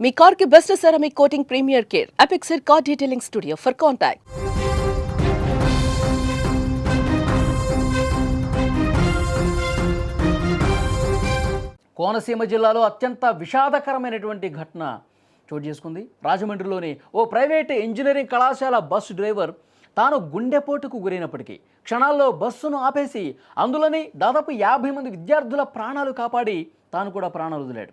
మీ కార్కి best ceramic coating premier care. అపెక్సర్ car detailing studio for contact Konaseema జిల్లాలో అత్యంత విషాదకరమైనటువంటి ఘటన చోటు చేసుకుంది. రాజమండ్రిలోని ఓ ప్రైవేట్ ఇంజనీరింగ్ కళాశాల బస్సు డ్రైవర్ తాను గుండెపోటుకు గురైనప్పటికీ క్షణాల్లో బస్సును ఆపేసి అందులోని దాదాపు యాభై మంది విద్యార్థుల ప్రాణాలు కాపాడి తాను కూడా ప్రాణాలు వదిలాడు.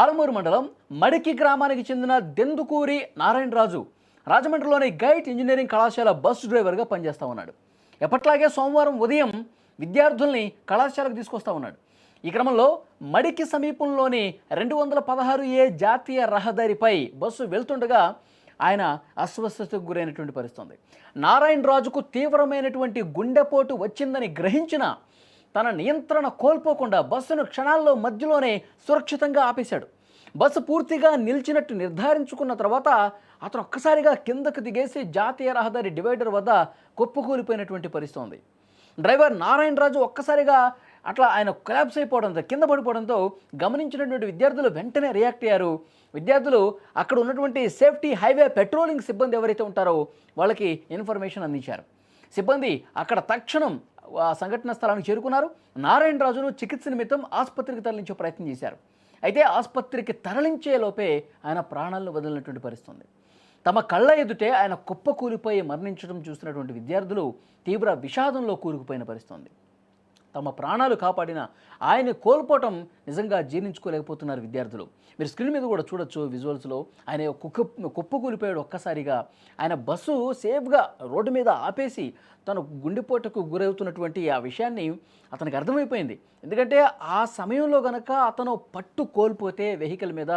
ఆలమూరు మండలం మడికి గ్రామానికి చెందిన దెందుకూరి నారాయణరాజు రాజమండ్రిలోని గైట్ ఇంజనీరింగ్ కళాశాల బస్సు డ్రైవర్గా పనిచేస్తూ ఉన్నాడు. ఎప్పట్లాగే సోమవారం ఉదయం విద్యార్థుల్ని కళాశాలకు తీసుకొస్తా ఉన్నాడు. ఈ క్రమంలో మడికి సమీపంలోని రెండు వందల పదహారు ఏ జాతీయ రహదారిపై బస్సు వెళ్తుండగా ఆయన అస్వస్థతకు గురైనటువంటి పరిస్థితుంది నారాయణ రాజుకు తీవ్రమైనటువంటి గుండెపోటు వచ్చిందని గ్రహించిన తన నియంత్రణ కోల్పోకుండా బస్సును క్షణాల్లో మధ్యలోనే సురక్షితంగా ఆపేశాడు. బస్సు పూర్తిగా నిలిచినట్టు నిర్ధారించుకున్న తర్వాత అతను ఒక్కసారిగా కిందకు దిగేసి జాతీయ రహదారి డివైడర్ వద్ద కొప్పుకూలిపోయినటువంటి పరిస్థితి ఉంది డ్రైవర్ నారాయణ రాజు ఒక్కసారిగా అట్లా ఆయన కొలాప్స్ అయిపోవడంతో కింద పడిపోవడంతో గమనించినటువంటి విద్యార్థులు వెంటనే రియాక్ట్ అయ్యారు. విద్యార్థులు అక్కడ ఉన్నటువంటి సేఫ్టీ హైవే పెట్రోలింగ్ సిబ్బంది ఎవరైతే ఉంటారో వాళ్ళకి ఇన్ఫర్మేషన్ అందించారు. సిబ్బంది అక్కడ తక్షణం సంఘటన స్థలానికి చేరుకున్నారు. నారాయణ రాజును చికిత్స నిమిత్తం ఆసుపత్రికి తరలించే ప్రయత్నం చేశారు. అయితే ఆసుపత్రికి తరలించే లోపే ఆయన ప్రాణాలను వదిలినటువంటి పరిస్థితుంది. తమ కళ్ళ ఎదుటే ఆయన కుప్పకూలిపోయి మరణించడం చూసినటువంటి విద్యార్థులు తీవ్ర విషాదంలో కూరుకుపోయిన పరిస్థితుంది. తమ ప్రాణాలు కాపాడిన ఆయన కోల్పోవటం నిజంగా జీర్ణించుకోలేకపోతున్నారు విద్యార్థులు. మీరు స్క్రీన్ మీద కూడా చూడొచ్చు విజువల్స్లో ఆయన కుక్క కుప్పకూలిపోయాడు ఒక్కసారిగా. ఆయన బస్సు సేఫ్గా రోడ్డు మీద ఆపేసి తను గుండెపోటుకు గురవుతున్నటువంటి ఆ విషయాన్ని అతనికి అర్థమైపోయింది. ఎందుకంటే ఆ సమయంలో గనక అతను పట్టు కోల్పోతే వెహికల్ మీద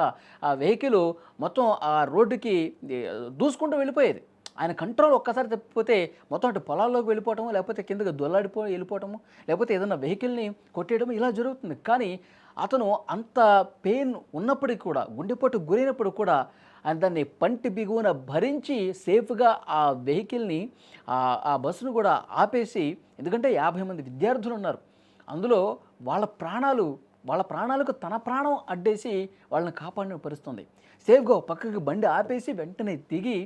ఆ వెహికల్ మొత్తం ఆ రోడ్డుకి దూసుకుంటూ వెళ్ళిపోయేది. ఆయన కంట్రోల్ ఒక్కసారి తప్పిపోతే మొత్తం అటు పొలాల్లోకి వెళ్ళిపోవటము లేకపోతే కిందకి దొల్లాడిపో వెళ్ళిపోవటము లేకపోతే ఏదైనా వెహికల్ని కొట్టేయడం ఇలా జరుగుతుంది. కానీ అతను అంత పెయిన్ ఉన్నప్పటికీ కూడా గుండెపోటు గురైనప్పుడు కూడా ఆయన దాన్ని పంటి బిగువున భరించి సేఫ్గా ఆ వెహికల్ని ఆ- ఆ బస్సును కూడా ఆపేసి ఎందుకంటే యాభై మంది విద్యార్థులు ఉన్నారు. అందులో వాళ్ళ ప్రాణాలు వాళ్ళ ప్రాణాలకు తన ప్రాణం అడ్డేసి వాళ్ళని కాపాడిన పరిస్థితుంది సేఫ్గా పక్కకి బండి ఆపేసి వెంటనే దిగి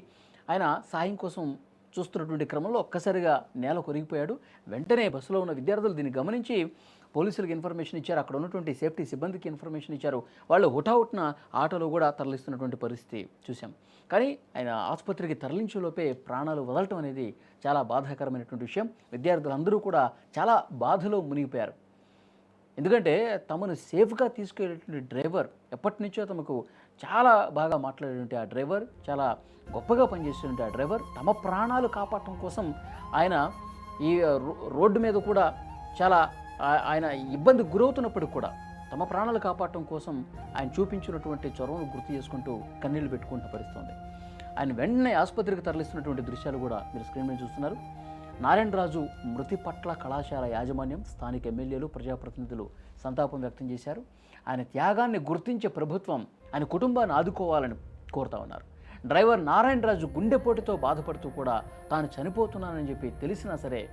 ఆయన సాయం కోసం చూస్తున్నటువంటి క్రమంలో ఒక్కసారిగా నేల కొరిగిపోయాడు. వెంటనే బస్సులో ఉన్న విద్యార్థులు దీన్ని గమనించి పోలీసులకు ఇన్ఫర్మేషన్ ఇచ్చారు. అక్కడ ఉన్నటువంటి సేఫ్టీ సిబ్బందికి ఇన్ఫర్మేషన్ ఇచ్చారు. వాళ్ళు హుటాహుట్న ఆటోలో కూడా తరలిస్తున్నటువంటి పరిస్థితి చూసాం కానీ ఆయన ఆసుపత్రికి తరలించేలోపే ప్రాణాలు వదలటం అనేది చాలా బాధాకరమైనటువంటి విషయం. విద్యార్థులందరూ కూడా చాలా బాధలో మునిగిపోయారు. ఎందుకంటే తమను సేఫ్గా తీసుకెళ్ళేటువంటి డ్రైవర్ ఎప్పటి నుంచో తమకు చాలా బాగా మాట్లాడేటువంటి ఆ డ్రైవర్ చాలా గొప్పగా పనిచేసేటువంటి ఆ డ్రైవర్ తమ ప్రాణాలు కాపాడటం కోసం ఆయన ఈ రో- రోడ్డు మీద కూడా చాలా ఆయన ఇబ్బంది గురవుతున్నప్పటికి కూడా తమ ప్రాణాలు కాపాడటం కోసం ఆయన చూపించినటువంటి చొరవను గుర్తు చేసుకుంటూ కన్నీళ్ళు పెట్టుకుంటూ పరిస్థితుంది ఆయన వెంటనే ఆసుపత్రికి తరలిస్తున్నటువంటి దృశ్యాలు కూడా మీరు స్క్రీన్ మీద చూస్తున్నారు. నారాయణరాజు మృతి పట్ల కళాశాల యాజమాన్యం స్థానిక ఎమ్మెల్యేలు ప్రజాప్రతినిధులు సంతాపం వ్యక్తం చేశారు. ఆయన త్యాగాన్ని గుర్తించే ప్రభుత్వం ఆయన కుటుంబాన్ని ఆదుకోవాలని కోరుతా ఉన్నారు. డ్రైవర్ నారాయణరాజు గుండెపోటుతో బాధపడుతూ కూడా తాను చనిపోతున్నానని చెప్పి తెలిసినా సరే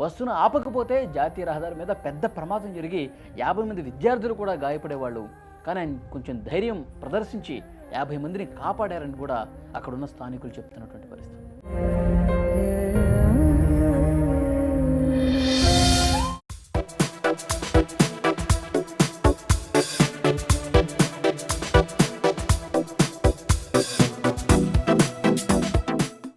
బస్సును ఆపకపోతే జాతీయ రహదారి మీద పెద్ద ప్రమాదం జరిగి యాభై మంది విద్యార్థులు కూడా గాయపడేవాళ్ళు. కానీ ఆయన కొంచెం ధైర్యం ప్రదర్శించి యాభై మందిని కాపాడారని కూడా అక్కడున్న స్థానికులు చెప్తున్నటువంటి పరిస్థితి.